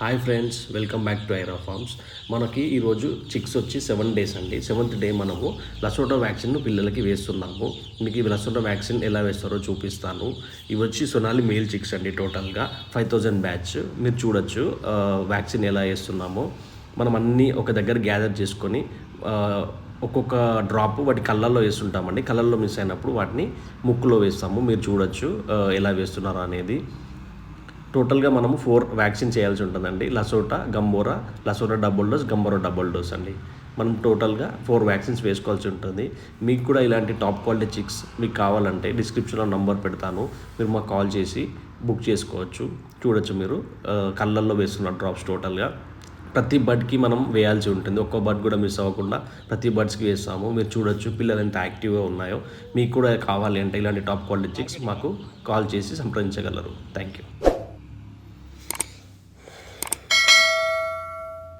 Hi friends welcome back to Aira farms మనకి ఈరోజు chicks వచ్చి సెవెన్ డేస్ అండి. సెవెంత్ డే మనము లసోటో వ్యాక్సిన్ పిల్లలకి వేస్తున్నాము. మీకు ఈ లసోటో వ్యాక్సిన్ ఎలా వేస్తారో చూపిస్తాను. ఇవి వచ్చి సొనాలి మేల్ చిక్స్ అండి టోటల్గా ఫైవ్ థౌజండ్ బ్యాచ్ మీరు చూడొచ్చు వ్యాక్సిన్ ఎలా వేస్తున్నామో. మనం అన్నీ ఒక దగ్గర గ్యాదర్ చేసుకొని ఒక్కొక్క డ్రాప్ వాటి కళ్ళల్లో వేస్తుంటామండి. కళ్ళల్లో మిస్ అయినప్పుడు వాటిని ముక్కులో వేస్తాము. మీరు చూడొచ్చు ఎలా వేస్తున్నారో అనేది. టోటల్గా మనము ఫోర్ వ్యాక్సిన్ చేయాల్సి ఉంటుందండి. Lasota Gumboro Lasota double dose Gumboro double dose అండి. మనం టోటల్గా ఫోర్ వ్యాక్సిన్స్ వేసుకోవాల్సి ఉంటుంది. మీకు కూడా ఇలాంటి టాప్ క్వాలిటీ చిక్స్ మీకు కావాలంటే డిస్క్రిప్షన్లో నంబర్ పెడతాను. మీరు మాకు కాల్ చేసి బుక్ చేసుకోవచ్చు. చూడొచ్చు మీరు. కళ్ళల్లో వేస్తున్న డ్రాప్స్ టోటల్గా. ప్రతి బర్డ్కి మనం వేయాల్సి ఉంటుంది. ఒక్కో బర్డ్ కూడా మిస్ అవ్వకుండా ప్రతి బర్డ్స్కి వేస్తాము. మీరు చూడొచ్చు పిల్లలు ఎంత యాక్టివ్గా ఉన్నాయో. మీకు కూడా కావాలి అంటే ఇలాంటి టాప్ క్వాలిటీ చిక్స్ మాకు కాల్ చేసి సంప్రదించగలరు. Thank you.